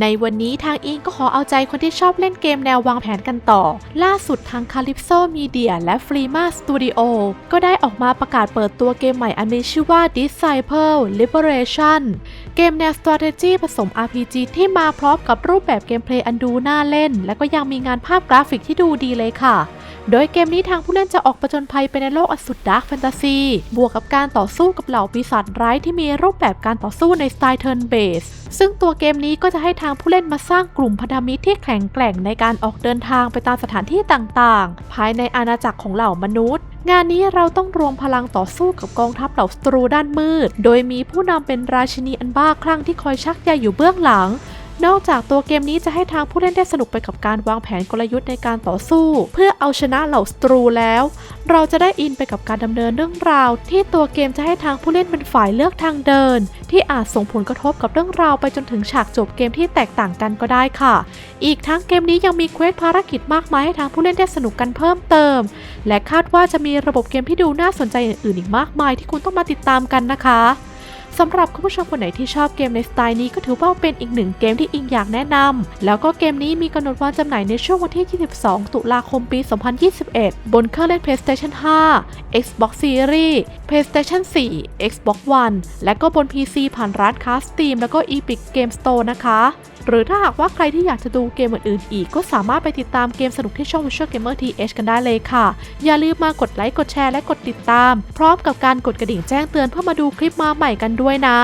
ในวันนี้ทางอิงก็ขอเอาใจคนที่ชอบเล่นเกมแนววางแผนกันต่อ ล่าสุดทาง Calypso Media และ Freema Studio ก็ได้ออกมาประกาศเปิดตัวเกมใหม่อันมีชื่อว่า Disciple Liberation เกมแนว strategy ผสม RPG ที่มาพร้อมกับรูปแบบเกมเพลย์อันดูน่าเล่น และก็ยังมีงานภาพกราฟิกที่ดูดีเลยค่ะ โดยเกมนี้ทางผู้เล่นจะออกประจนภัยไปในโลกอสุดดาร์กแฟนตาซี บวกกับการต่อสู้กับเหล่าปีศาจร้ายที่มีรูปแบบการต่อสู้ในสไตล์ Turn Based ซึ่งตัวเกมนี้ก็จะให้ทางผู้เล่นมาสร้างกลุ่มพันธมิตรที่แข็งแกร่งในการออกเดินทางไปตามสถานที่ต่างๆ ภายในอาณาจักรของเหล่ามนุษย์งานนี้เราต้องรวมพลังต่อสู้กับกองทัพเหล่าศัตรูด้านมืด โดยมีผู้นำเป็นราชินีอันบ้าคลั่งที่คอยชักใยอยู่เบื้องหลัง นอกจากตัวเกมนี้จะให้ทางผู้เล่นได้สนุกไปกับการวางแผนกลยุทธ์ในการต่อสู้ เพื่อเอาชนะเหล่าศัตรูแล้ว เราจะได้อินไปกับการดำเนินเรื่องราว ที่ตัวเกมจะให้ทางผู้เล่นเป็นฝ่ายเลือกทางเดิน ที่อาจส่งผลกระทบกับเรื่องราวไปจนถึงฉากจบเกมที่แตกต่างกันก็ได้ค่ะ อีกทั้งเกมนี้ยังมีเควสภารกิจมากมายให้ทางผู้เล่นได้สนุกกันเพิ่มเติม และคาดว่าจะมีระบบเกมที่ดูน่าสนใจอื่นๆอีกมากมายที่คุณต้องมาติดตามกันนะคะ สำหรับคุณผู้ชมคนไหนที่ชอบเกมในสไตล์นี้ก็ถือว่าเป็นอีกหนึ่งเกมที่อิงอยากแนะนำแล้วก็เกมนี้มีกำหนดวางจำหน่ายในช่วงวันที่ 22 ตุลาคมปี 2021 บนเครื่องเล่น PlayStation 5 Xbox Series PlayStation 4 Xbox One และก็บน PC ผ่านร้านค้า Steam แล้วก็ Epic Game Store นะคะ หรือถ้าหากว่าใครที่อยากจะดูเกมอื่นๆอีก ก็สามารถไปติดตามเกมสนุกที่ช่อง Virtual Gamer TH กันได้เลยค่ะ อย่าลืมมากดไลค์กดแชร์และกดติดตาม พร้อมกับการกดกระดิ่งแจ้งเตือนเพื่อมาดูคลิปมาใหม่กันด้วยนะ